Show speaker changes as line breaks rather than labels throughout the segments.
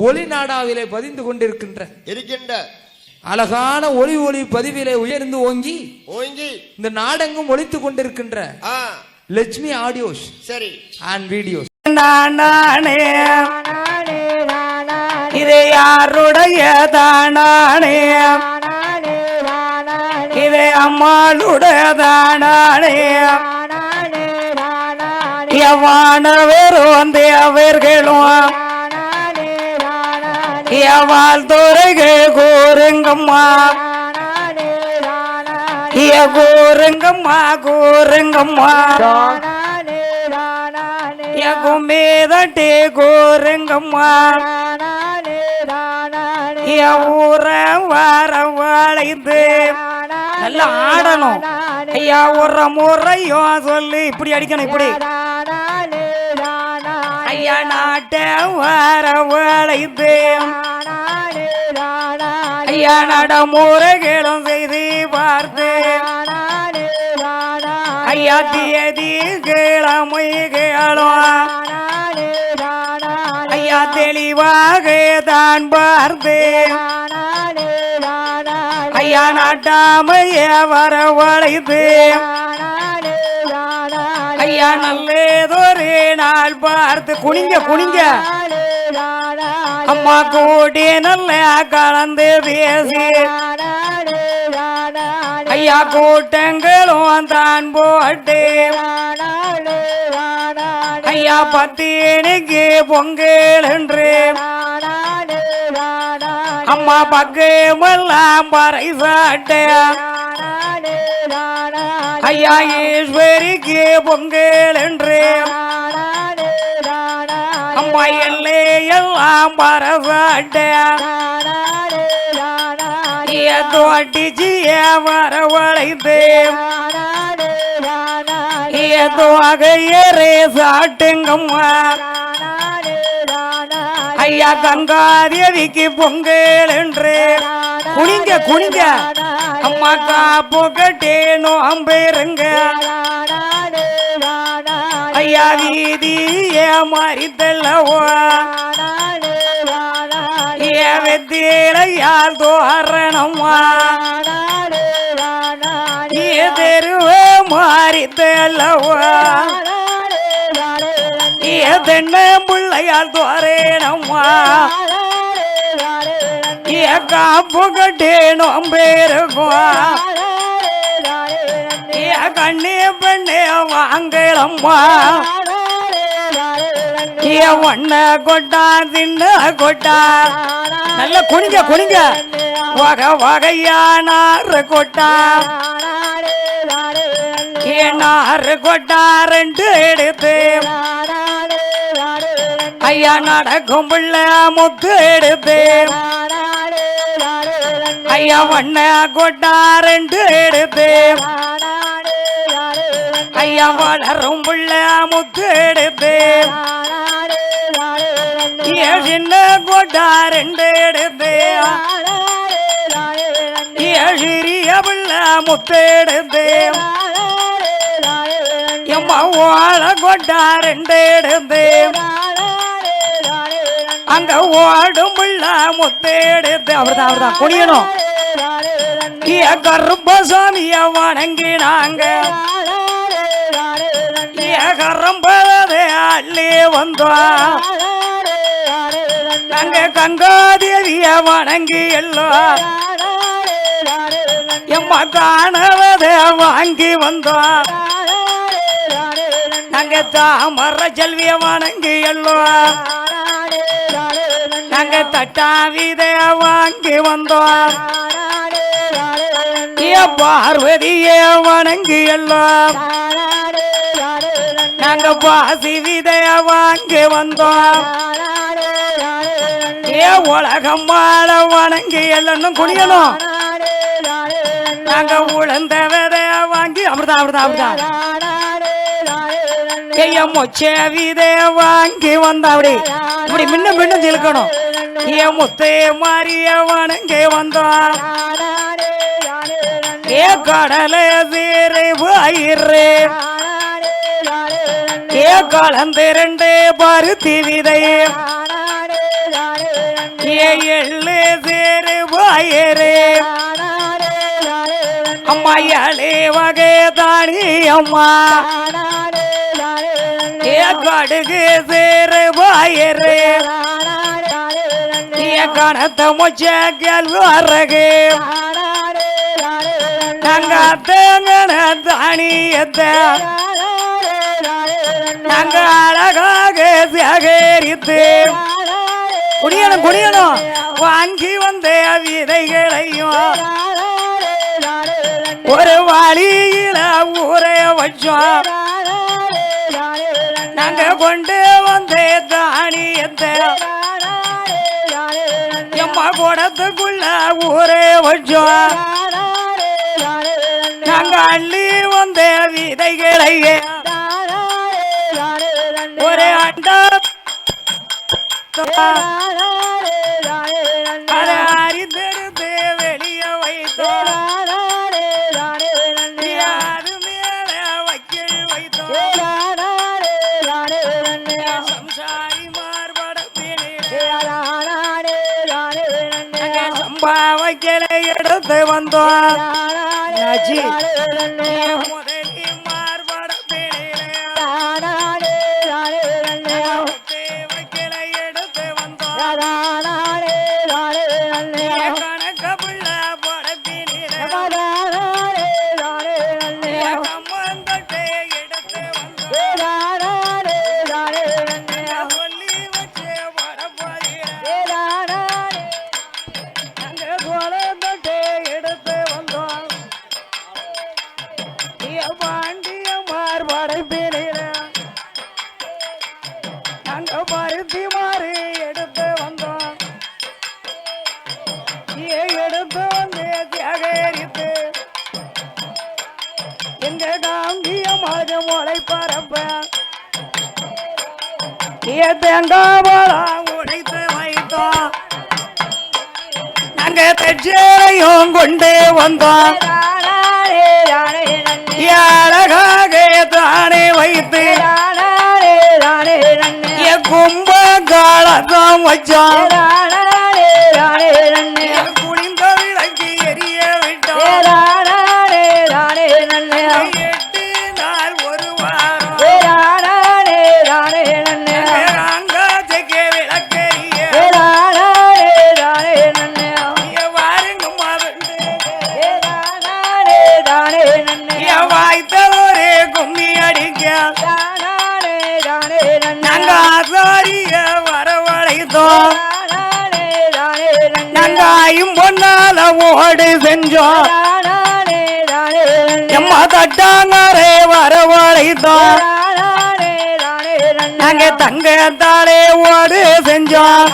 ஒளி நாடாவிலே பதிந்து கொண்டிருக்கின்ற
இருக்கின்ற
அழகான ஒளி ஒளி பதிவிலே உயர்ந்து ஓங்கி
ஓங்கி
இந்த நாடெங்கும் ஒழித்து கொண்டிருக்கின்ற லட்சுமி ஆடியோஸ்
சரி.
அண்ட் வீடியோஸ்
நானே இது யாருடைய தானானே இது அம்மாளுடைய தானானே எவானவர் வந்து அவர்களும்? எவால் துறைகள் கூறுங்கம்மா ஏ கும்பேதட்டே கூறுங்கம்மா ஏ ஊர வர வளைந்து நல்லா ஆடணும். ஐயா ஒரு முறையும் சொல்லி. இப்படி அடிக்கணும் இப்படி. ஐயா நாட்ட வர வளைந்து ஐயா நடைமுறைகளும் செய்து பார்த்து ஐயா தியதி கிழமைகளும் ஐயா தெளிவாக தான் பார்த்து ஐயா நாட்டாமைய வர ஐயா நல்லதொரு நாள் பார்த்து குனிங்க குனிங்க. அம்மா கூடி நல்ல கலந்து பேசி. ஐயா கூட்டங்களும் தான் போட்டு. ஐயா பத்தினிக்கு பொங்கல் என்று அம்மா பக்கமெல்லாம் பறை சாட்ட ஐயா ஈஸ்வரிக்கு பொங்கல் என்று அம்மா எல்லையெல்லாம் பரசாட்ட தோட்டிச்சிய வரவழைத்து தொகையரே சாட்டுங்கம்மா. ஐயா கங்காதேவிக்கு பொங்கல் என்று குனிங்க. குனிங்க அம்மா காப்பு கட்டேனோ அம்பேருங்க ஐயா வீதிய மறித்தல்லவோ ஏ வெத்திரையால் தோரணம்மா? ஏ தெருவ மாறித்தல்லவோ? ஏ தென்ன பிள்ளையால் தோரணம்மா? ஏக்கா காப்பு கட்டேனோ ஏ கண்ணே பெண்ணே வாங்கலம்மா. ஏ ஒன்ன கொட்டா தின்ன கொட்டா. நல்ல குனிங்க குனிங்க. வகை வகையானாறு கொட்டா. ஏனாறு நாறு கொட்டா ரெண்டு எடுத்து ஐயா நடக்கும் பிள்ளை முத்து எடுத்து ஐயா வண்ண கொட்டா ரெண்டு எடுத்து ஐயா வளரும் பிள்ளை முத்து எடுத்து ஏ சின்ன கொட்டா ரெண்டு எடுத்து ஏழிரிய பிள்ளை முத்து எடுத்து எம்மா ஓட கொட்டா ரெண்டு எடுத்து அங்க ஓடும் பிள்ள முத்து அவர்தான் அவர்தான் குனியணும். கருப்பசாமிய வணங்கினாங்க. ஏ கரம்பதே அள்ளி வந்தோம் நாங்க கங்காதேவிய வணங்கி எல்லாம் எம்மா காணவத வாங்கி வந்தோம் நாங்க தாமர செல்விய வணங்கி எல்லோம் நாங்க தட்டாவித வாங்கி வந்தோம் பார்வதியே பார்வதிய வணங்கி எல்லாம் நாங்க பாசி விதைய வாங்கி வந்தோம் ஏ உலகம் மாட வணங்கி எல்லாம் குடியணும் நாங்க உழந்த விதைய வாங்கி அமிர்தா அமிர்தா அமிர்தா. ஏமோ மொச்ச வாங்கி வந்தா இப்படி மின்ன மின்னும் இழுக்கணும் ஏ முத்தே மாறிய வணங்கி வந்தோம் ஏ கடலே சீரை வயிறு ஏ கலந்து ரெண்டு பருத்தி விதையே ஏ எள்ளு சேரு பாயரு அம்மா ஏழே வகை தானி அம்மா கடுகு சேரு பாயரு கணத்த முச்ச கேள்வி வரகு நாங்க தேங்கன தானியத்தை நாங்க அழகாக சேகரித்து. குடியணும் குடியணும். வாங்கி வந்த விதைகளையும். ஒரு வழியில ஊரை வச்சோம். நாங்க கொண்டு வந்த தானியத்தை. எம்மா குடத்துக்குள்ள ஊரை வச்சோம். நாங்க அள்ளி வந்த விதைகளையே. ஒரு அண்டா அதை எடுத்து வந்தோம் தேங்காவளம் உடைத்து வைத்தோம். நாங்க தச்சேரையும் கொண்டு வந்தோம். அழகாக தானே வைத்து கும்ப காலத்தான் வச்சோம். நாயும் பொன்னால ஓடு செஞ்சோம் எம்மா தட்டாங்கரே வரவழைத்தோம் நாங்க தங்கத்தாலே ஓடு செஞ்சோம்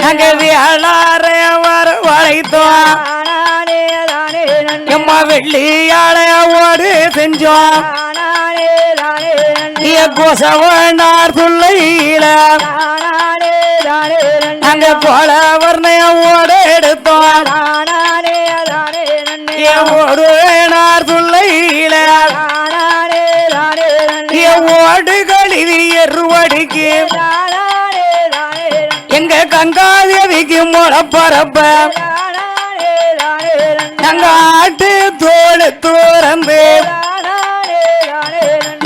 நாங்க வியாழாரே வரவழைத்தோம் எம்மா வெள்ளியால ஓடு செஞ்சோம் கோசவனார் சொல்லையில நாங்க போல வர்ணைய ஓடு எடுத்தோம். சொல்லையில ஏ ஓடு கழுவி எருவடிக்கு. எங்க கங்காதேவிக்கு முளப்பரப்ப நாங்க ஆட்டு தோடு தூரந்து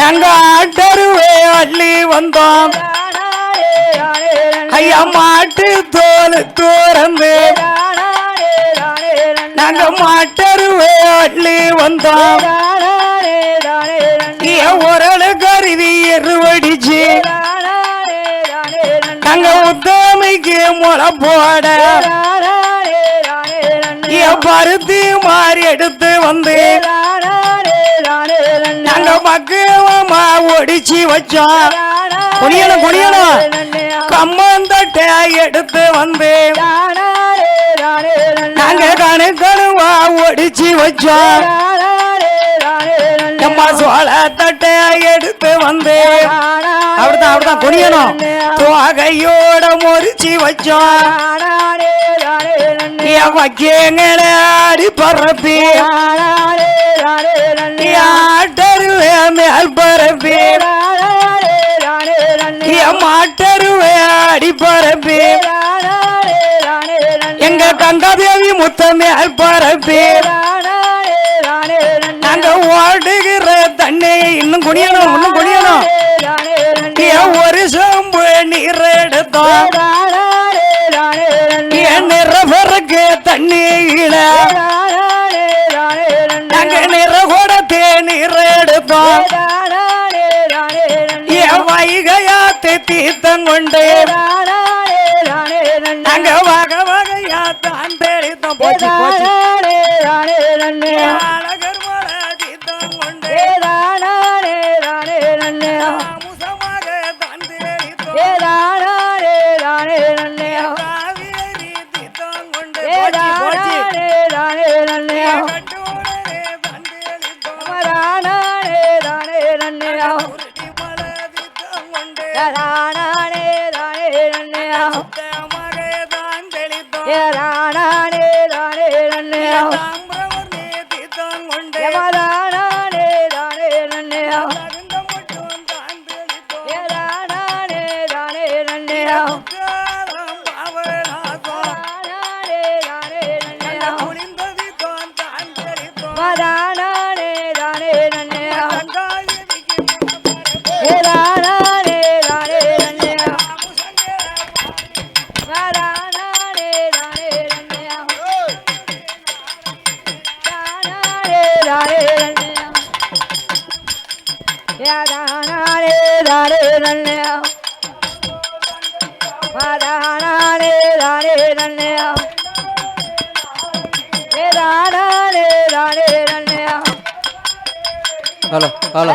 நாங்க ஆட்டருவே அள்ளி வந்தோம். ஐயா மாட்டு தோல் தோறந்து நாங்க மாட்டருவே அள்ளி வந்தோம். ஏன் உரளு கருவி எருவடிச்சு. நாங்க உத்தமைக்கு முளை போட. பருத்தி மாறி எடுத்து வந்து. நாங்க பக்குவமா ஒடிச்சு வச்சோம். குடியணும் கொடியணும் கம்மந்தட்டை எடுத்து வந்து நாங்க கணுக்கணுவா ஒடிச்சு வச்சோம் நம்ம சோள தட்டை எடுத்து வந்து அப்படிதான் அப்படிதான் குடியணும் தோகையோட முறிச்சு வச்சோம் என் வக்கியங்களை ஆடி பரப்பி. ஆட்டருவே மேல் பரப்பி. என் மாட்டருவே ஆடி பரப்பி கங்காதேவி முத்தமேல் பரப்பி. நாங்க ஓடுகிற தண்ணி இன்னும் குனியணும் இன்னும் குனியணும். ஒரு சொம்பு நீர் எடுத்தோம். நிறவருக்கு தண்ணியில நாங்க நிற கூட தேநீர் எடுத்தோம் வைகையாத்து தீர்த்தம் கொண்டு நாங்க வகை வகையா தான் தெளித்தோம் போச்சு போச்சு அழகர் Yeah.
ஹலோ ஹலோ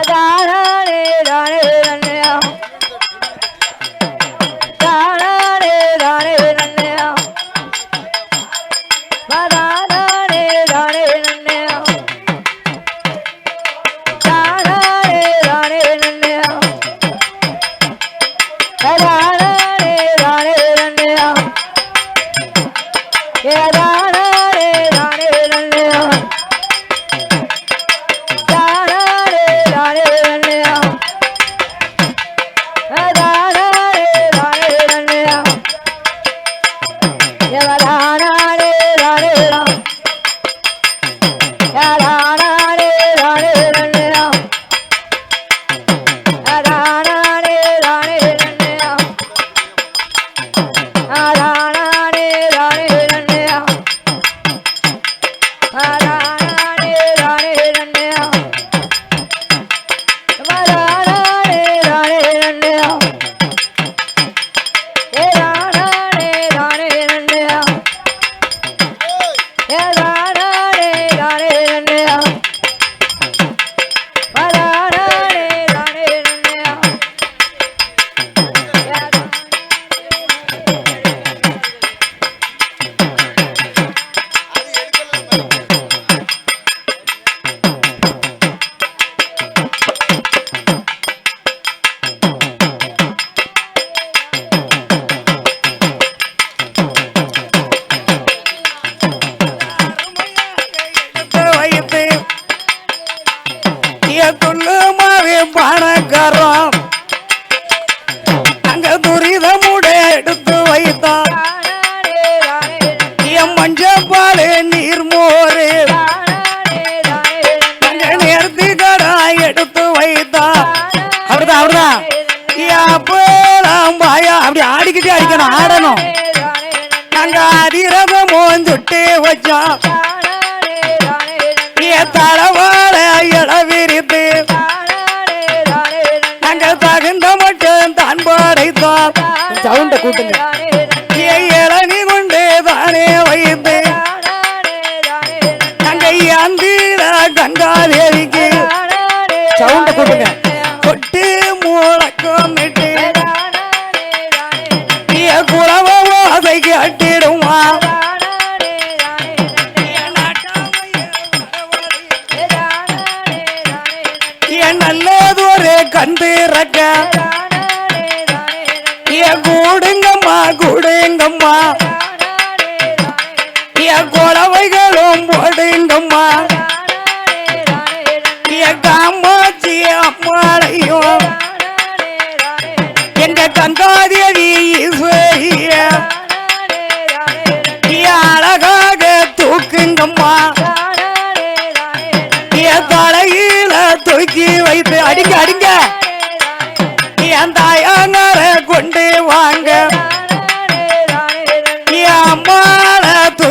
நீர் மோரு. நேர்த்தி கடா எடுத்து வைத்தா. அப்படிதான் அப்படிதான் அப்பலாம் பாயா. அப்படி ஆடிக்கிட்டே அடிக்கணும் ஆடணும். நாங்க அதிரத சுட்டு வச்சோம் என் இட விரித்து. நாங்கள் தகுந்த மட்டும் தான் படைத்தோம். சவுண்ட கூட்டுங்க. என்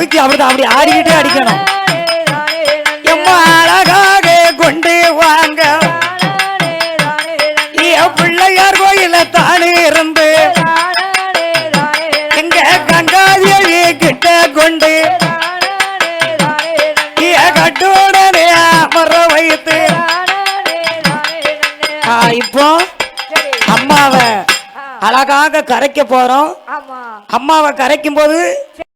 தூக்கி அப்படிதான் அப்படி ஆடிக்கிட்டே அடிக்கணும். எம்மா அழகாக கொண்டு வாங்க. பிள்ளையார் கோயில தானே இருந்து. எங்க கங்காதேவி கிட்ட கொண்டு. என் கட்டுடனே அமர வைத்து. ஆ, இப்போ அம்மாவை அழகாக கரைக்க போறோம். அம்மாவை கரைக்கும் போது